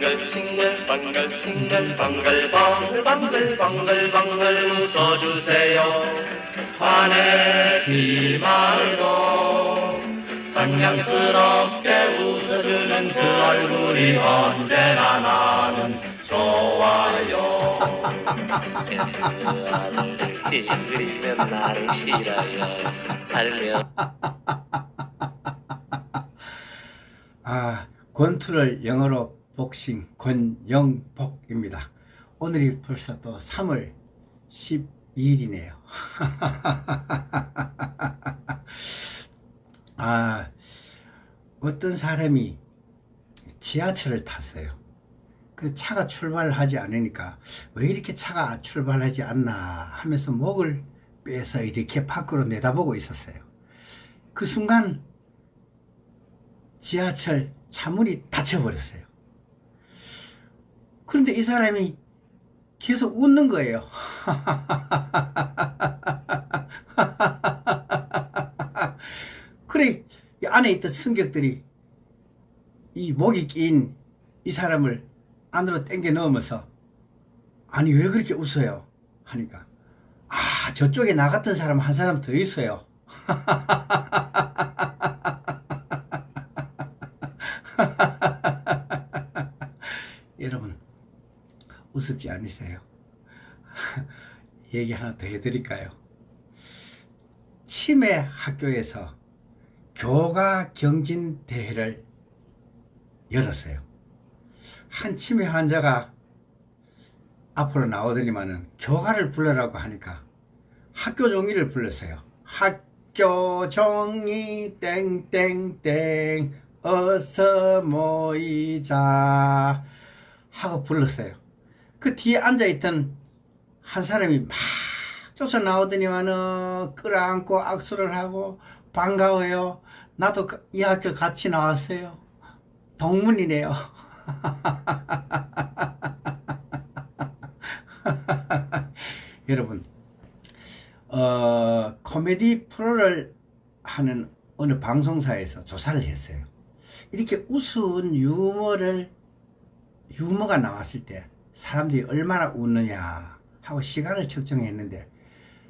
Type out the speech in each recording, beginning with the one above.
싱글 방글 싱글 방글 방글 방글 방글 방글 웃어주세요. 화내지 말고 상냥스럽게 웃어주는 그 얼굴이 언제나 나는 좋아요. 아, 권투를 영어로 복싱 권영복입니다. 오늘이 벌써 또 3월 12일이네요. 아, 어떤 사람이 지하철을 탔어요. 그 차가 출발하지 않으니까 왜 이렇게 차가 출발하지 않나 하면서 목을 빼서 이렇게 밖으로 내다보고 있었어요. 그 순간 지하철 차문이 닫혀버렸어요. 그런데 이 사람이 계속 웃는 거예요. 그래, 이 안에 있던 승객들이 이 목이 낀 이 사람을 안으로 땡겨 넣으면서 아니, 왜 그렇게 웃어요? 하니까 아, 저쪽에 나갔던 사람 한 사람 더 있어요. 여러분 우습지 않으세요? 얘기 하나 더 해드릴까요? 치매 학교에서 교가 경진 대회를 열었어요. 한 치매 환자가 앞으로 나오더니만은 교가를 불러라고 하니까 학교 종이를 불렀어요. 학교 종이 땡땡땡 어서 모이자 하고 불렀어요. 그 뒤에 앉아있던 한 사람이 막 쫓아 나오더니만은 끌어안고 악수를 하고 반가워요. 나도 그- 이 학교 같이 나왔어요. 동문이네요. 여러분, 어, 코미디 프로를 하는 어느 방송사에서 조사를 했어요. 이렇게 우스운 유머를, 유머가 나왔을 때 사람들이 얼마나 웃느냐 하고 시간을 측정했는데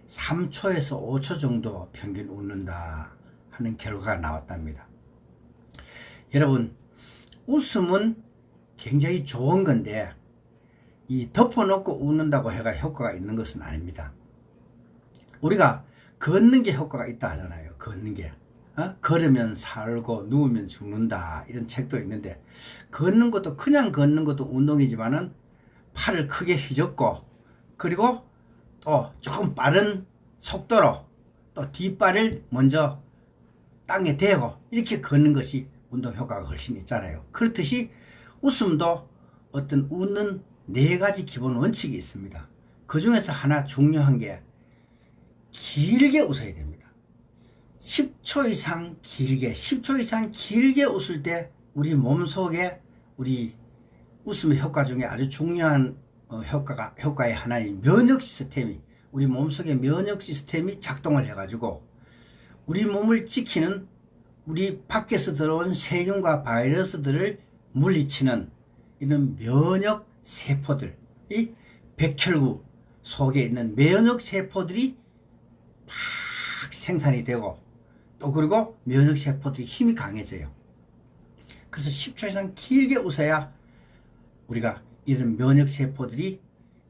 3초에서 5초 정도 평균 웃는다 하는 결과가 나왔답니다. 여러분, 웃음은 굉장히 좋은 건데 이 덮어놓고 웃는다고 해가 효과가 있는 것은 아닙니다. 우리가 걷는 게 효과가 있다 하잖아요. 걷는 게. 어? 걸으면 살고 누우면 죽는다 이런 책도 있는데 걷는 것도 그냥 걷는 것도 운동이지만은 팔을 크게 휘젓고 그리고 또 조금 빠른 속도로 또 뒷발을 먼저 땅에 대고 이렇게 걷는 것이 운동 효과가 훨씬 있잖아요. 그렇듯이 웃음도 어떤 웃는 네 가지 기본 원칙이 있습니다. 그 중에서 하나 중요한 게 길게 웃어야 됩니다. 10초 이상 길게, 10초 이상 길게 웃을 때 우리 몸 속에 우리 웃음의 효과 중에 아주 중요한 어, 효과가, 효과의 하나인 면역 시스템이, 우리 몸속의 면역 시스템이 작동을 해가지고 우리 몸을 지키는 우리 밖에서 들어온 세균과 바이러스들을 물리치는 이런 면역 세포들이 백혈구 속에 있는 면역 세포들이 막 생산이 되고 또 그리고 면역 세포들이 힘이 강해져요. 그래서 10초 이상 길게 웃어야 우리가 이런 면역 세포들이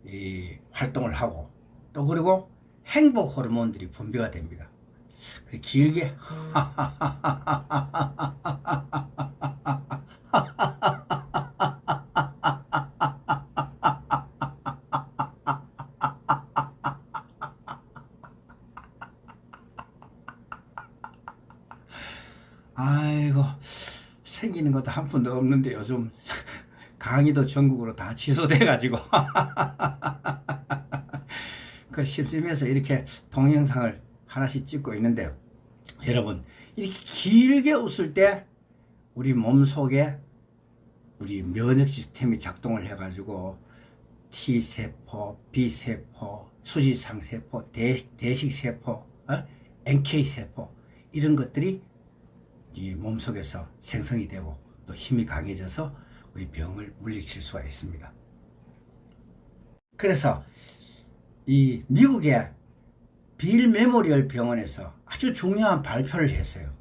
이 활동을 하고 또 그리고 행복 호르몬들이 분비가 됩니다. 길게 아이고 생기는 것도 한 푼도 없는데 요즘 강의도 전국으로 다 취소돼가지고 그 심심해서 이렇게 동영상을 하나씩 찍고 있는데 여러분 이렇게 길게 웃을 때 우리 몸 속에 우리 면역 시스템이 작동을 해가지고 T 세포, B 세포, 수지상 세포, 대, 대식 세포, 어? NK 세포 이런 것들이 이 몸속에서 생성이 되고 또 힘이 강해져서 우리 병을 물리칠 수가 있습니다. 그래서 이 미국의 빌 메모리얼 병원에서 아주 중요한 발표를 했어요.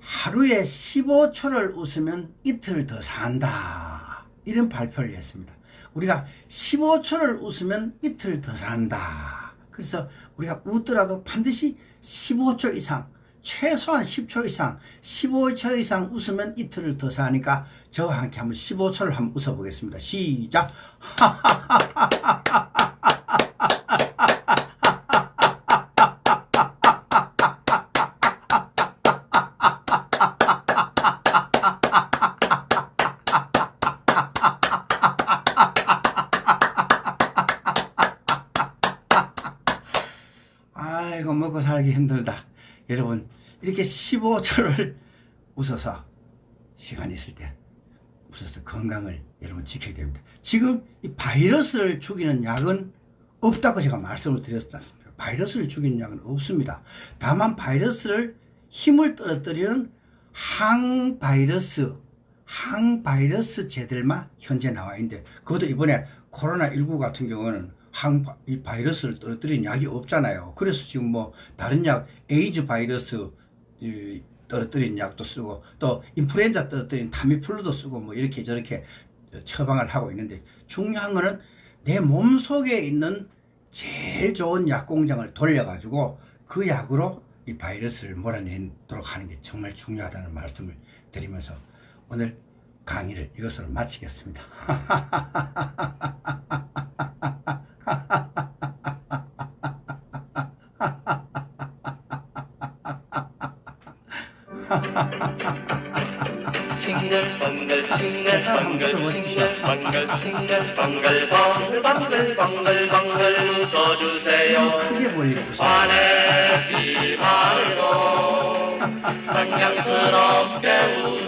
하루에 15초를 웃으면 이틀 더 산다. 이런 발표를 했습니다. 우리가 15초를 웃으면 이틀 더 산다. 그래서 우리가 웃더라도 반드시 15초 이상, 최소한 10초 이상, 15초 이상 웃으면 이틀을 더 사니까 저와 함께 한번 15초를 한번 웃어보겠습니다. 시작! 아이고 먹고 살기 힘들다. 여러분 이렇게 15초를 웃어서 시간 있을 때 웃어서 건강을 여러분 지켜야 됩니다. 지금 이 바이러스를 죽이는 약은 없다고 제가 말씀을 드렸지 않습니까? 바이러스를 죽이는 약은 없습니다. 다만 바이러스를 힘을 떨어뜨리는 항바이러스 항바이러스 제들만 현재 나와 있는데 그것도 이번에 코로나19 같은 경우는 항, 이 바이러스를 떨어뜨리는 약이 없잖아요. 그래서 지금 뭐 다른 약, 에이즈 바이러스 이, 떨어뜨리는 약도 쓰고 또 인플루엔자 떨어뜨리는 타미플루도 쓰고 뭐 이렇게 저렇게 처방을 하고 있는데 중요한 거는 내 몸 속에 있는 제일 좋은 약 공장을 돌려가지고 그 약으로 이 바이러스를 몰아내도록 하는 게 정말 중요하다는 말씀을 드리면서 오늘 강의를 이것으로 마치겠습니다. 보십시오. 싱글벙글 싱글벙글 벙글 벙글 벙글 벙글 웃어주세요 크게 벌리고 웃어요. 화내지 말고 상냥스럽게